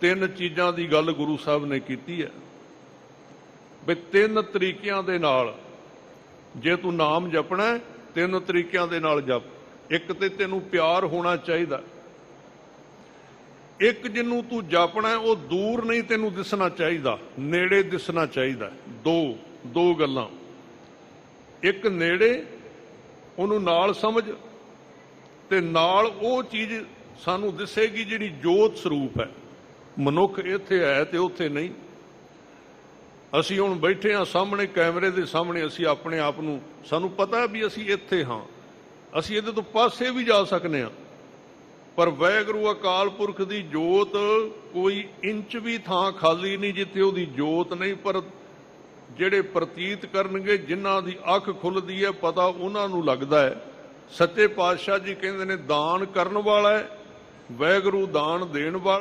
ਤਿੰਨ ਚੀਜ਼ਾਂ ਦੀ ਗੱਲ ਗੁਰੂ ਸਾਹਿਬ ਨੇ ਕੀਤੀ ਹੈ ਵੀ ਤਿੰਨ ਤਰੀਕਿਆਂ ਦੇ ਨਾਲ ਜੇ ਤੂੰ ਨਾਮ ਜਪਣਾ ਤਿੰਨ ਤਰੀਕਿਆਂ ਦੇ ਨਾਲ ਜਪ। ਇੱਕ ਤੇ ਤੈਨੂੰ ਪਿਆਰ ਹੋਣਾ ਚਾਹੀਦਾ। ਇੱਕ ਜਿਹਨੂੰ ਤੂੰ ਜਪਣਾ ਉਹ ਦੂਰ ਨਹੀਂ ਤੈਨੂੰ ਦਿਸਣਾ ਚਾਹੀਦਾ, ਨੇੜੇ ਦਿਸਣਾ ਚਾਹੀਦਾ ਦੋ ਦੋ ਗੱਲਾਂ। ਇੱਕ ਨੇੜੇ, ਉਹਨੂੰ ਨਾਲ ਸਮਝ ਤੇ ਨਾਲ ਉਹ ਚੀਜ਼ ਸਾਨੂੰ ਦਿਸੇਗੀ ਜਿਹੜੀ ਜੋਤ ਸਰੂਪ ਹੈ। ਮਨੁੱਖ ਇੱਥੇ ਹੈ ਤੇ ਉੱਥੇ ਨਹੀਂ। ਅਸੀਂ ਹੁਣ ਬੈਠੇ ਹਾਂ ਸਾਹਮਣੇ ਕੈਮਰੇ ਦੇ ਸਾਹਮਣੇ, ਅਸੀਂ ਆਪਣੇ ਆਪ ਨੂੰ, ਸਾਨੂੰ ਪਤਾ ਵੀ ਅਸੀਂ ਇੱਥੇ ਹਾਂ। ਅਸੀਂ ਇਹਦੇ ਤੋਂ ਪਾਸੇ ਵੀ ਜਾ ਸਕਨੇ ਹਾਂ। ਪਰ ਵੈਗਰੂ ਅਕਾਲ ਪੁਰਖ ਦੀ ਜੋਤ ਕੋਈ ਇੰਚ ਵੀ ਥਾਂ ਖਾਲੀ ਨਹੀਂ ਜਿੱਥੇ ਉਹਦੀ ਜੋਤ ਨਹੀਂ, ਪਰ ਜਿਹੜੇ ਪ੍ਰਤੀਤ ਕਰਨਗੇ, ਜਿਨ੍ਹਾਂ ਦੀ ਅੱਖ ਖੁੱਲਦੀ ਹੈ, ਪਤਾ ਉਹਨਾਂ ਨੂੰ ਲੱਗਦਾ ਹੈ। ਸੱਚੇ ਪਾਤਸ਼ਾਹ ਜੀ ਕਹਿੰਦੇ ਨੇ, ਦਾਨ ਕਰਨ ਵਾਲਾ ਹੈ, ਵੈਗਰੂ ਦਾਨ ਦੇਣ ਵਾਲਾ